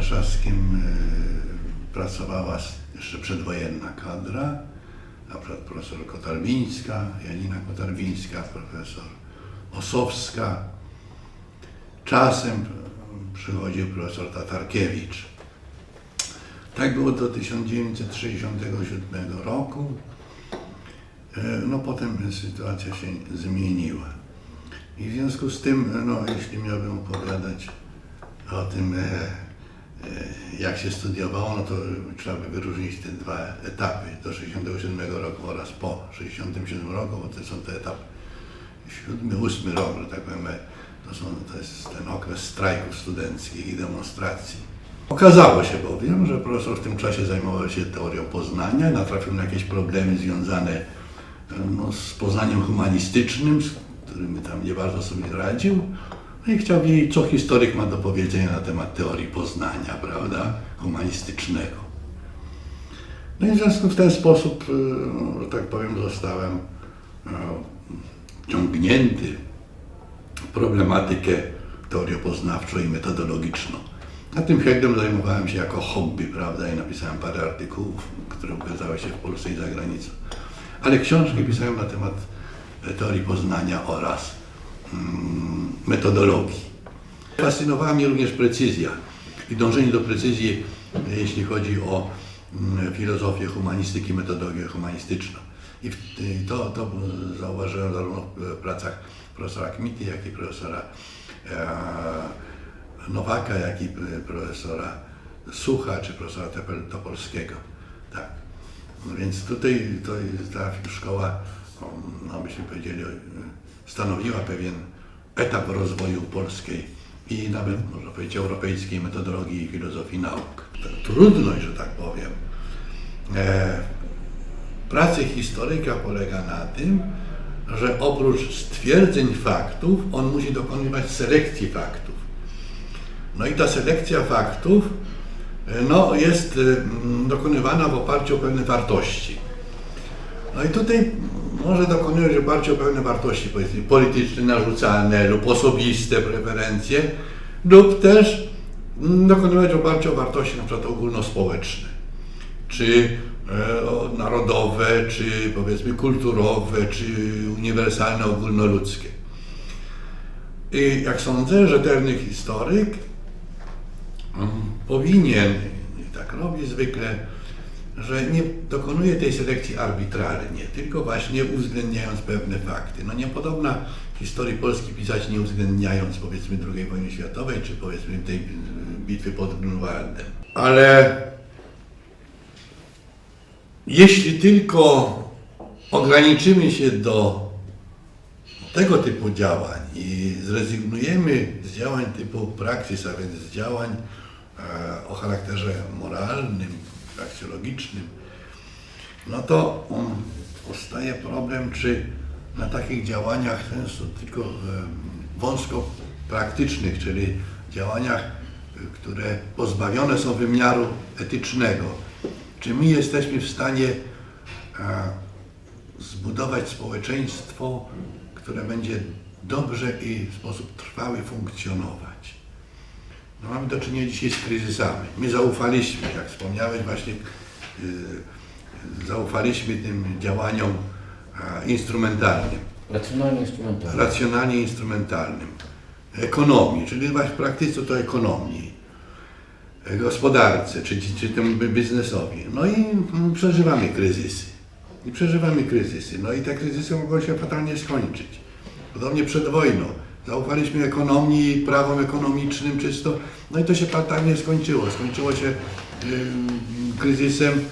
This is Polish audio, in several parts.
warszawskim e, pracowała jeszcze przedwojenna kadra, na przykład profesor Kotarbińska, Janina Kotarbińska, profesor Osowska. Czasem e, przychodził profesor Tatarkiewicz. Tak było do 1967 roku. E, No potem sytuacja się zmieniła. I w związku z tym, no, jeśli miałbym opowiadać o tym, jak się studiowało, no to trzeba by wyróżnić te dwa etapy, do 67 roku oraz po 67 roku, bo to są te etapy siódmy, ósmy rok, że tak powiem, to, są, to jest ten okres strajków studenckich i demonstracji. Okazało się bowiem, że profesor w tym czasie zajmował się teorią poznania, natrafił na jakieś problemy związane e, no, z poznaniem humanistycznym, z którymi tam nie bardzo sobie radził. No i chciał wiedzieć, co historyk ma do powiedzenia na temat teorii poznania, prawda, humanistycznego. No i w związku w ten sposób, no, tak powiem, zostałem e, ciągnięty w problematykę teoriopoznawczą i metodologiczną. A tym heglem zajmowałem się jako hobby, prawda, i napisałem parę artykułów, które ukazały się w Polsce i za granicą. Ale książki pisałem na temat e, teorii poznania oraz metodologii. Fascynowała mnie również precyzja i dążenie do precyzji, e, jeśli chodzi o mm, filozofię humanistyki, metodologię humanistyczną. I to, to zauważyłem zarówno w pracach profesora Kmity, jak i profesora e, Nowaka, jak i e, profesora Sucha, czy profesora Topolskiego. Tak. Więc tutaj to jest ta szkoła, no byśmy powiedzieli, e, stanowiła pewien etap rozwoju polskiej i nawet, można powiedzieć, europejskiej metodologii i filozofii nauk. Ta Trudność, że tak powiem, e, pracy historyka polega na tym, że oprócz stwierdzeń faktów, on musi dokonywać selekcji faktów. No i ta selekcja faktów e, no, jest mm, dokonywana w oparciu o pewne wartości. No i tutaj może dokonywać w oparciu o pewne wartości, polityczne, narzucane lub osobiste preferencje, lub też mm, dokonywać w oparciu o wartości na przykład ogólnospołeczne, czy e, narodowe, czy powiedzmy kulturowe, czy uniwersalne, ogólnoludzkie. I jak sądzę, rzetelny historyk mm, powinien, i tak robi zwykle, że nie dokonuje tej selekcji arbitralnie, tylko właśnie uwzględniając pewne fakty. No niepodobna historii Polski pisać nie uwzględniając powiedzmy II wojny światowej, czy powiedzmy tej bitwy pod Grunwaldem. Ale jeśli tylko ograniczymy się do tego typu działań i zrezygnujemy z działań typu praksis, a więc z działań e, o charakterze moralnym, aksjologicznym, no to um, powstaje problem, czy na takich działaniach często tylko wąsko praktycznych, czyli działaniach, e, które pozbawione są wymiaru etycznego, czy my jesteśmy w stanie e, zbudować społeczeństwo, które będzie dobrze i w sposób trwały funkcjonować. No, mamy do czynienia dzisiaj z kryzysami. My zaufaliśmy, jak wspomniałeś, właśnie yy, zaufaliśmy tym działaniom instrumentalnym, Racjonalnie instrumentalnie. racjonalnie instrumentalnym, ekonomii, czyli właśnie w praktyce to ekonomii, gospodarce, czy, czy, by- biznesowi. No i mm, przeżywamy kryzysy. I przeżywamy kryzysy. No i te kryzysy mogą się fatalnie skończyć. Podobnie przed wojną. Zaufaliśmy ekonomii, prawom ekonomicznym czysto, no i to się fatalnie skończyło. Skończyło się kryzysem,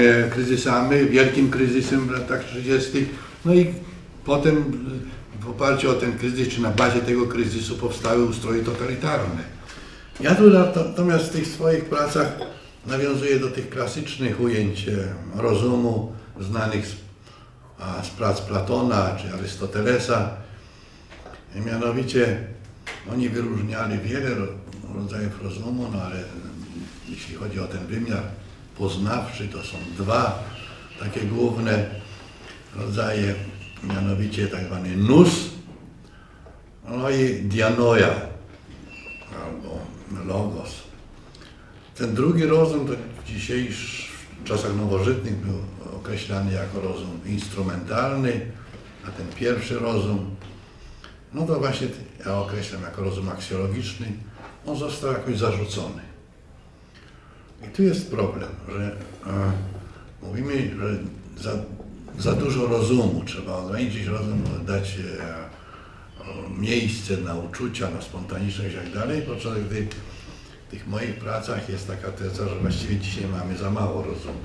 e, kryzysami, wielkim kryzysem w latach 30. No i potem y, w oparciu o ten kryzys, czy na bazie tego kryzysu powstały ustroje totalitarne. Ja tu natomiast w tych swoich pracach nawiązuję do tych klasycznych ujęć e, rozumu znanych z, a, z prac Platona czy Arystotelesa. Mianowicie oni wyróżniali wiele ro- rodzajów rozumu, no ale jeśli chodzi o ten wymiar poznawczy, to są dwa takie główne rodzaje, mianowicie tak zwany nus, no i dianoja, albo logos. ten drugi rozum to w dzisiejszych czasach nowożytnych był określany jako rozum instrumentalny, a ten pierwszy rozum, no to właśnie ja określam jako rozum aksjologiczny, on został jakoś zarzucony. I tu jest problem, że e, mówimy, że za, za dużo rozumu, trzeba ograniczyć rozum, dać e, miejsce na uczucia, na spontaniczność i tak dalej, podczas gdy w tych moich pracach jest taka teza, że właściwie dzisiaj mamy za mało rozumu.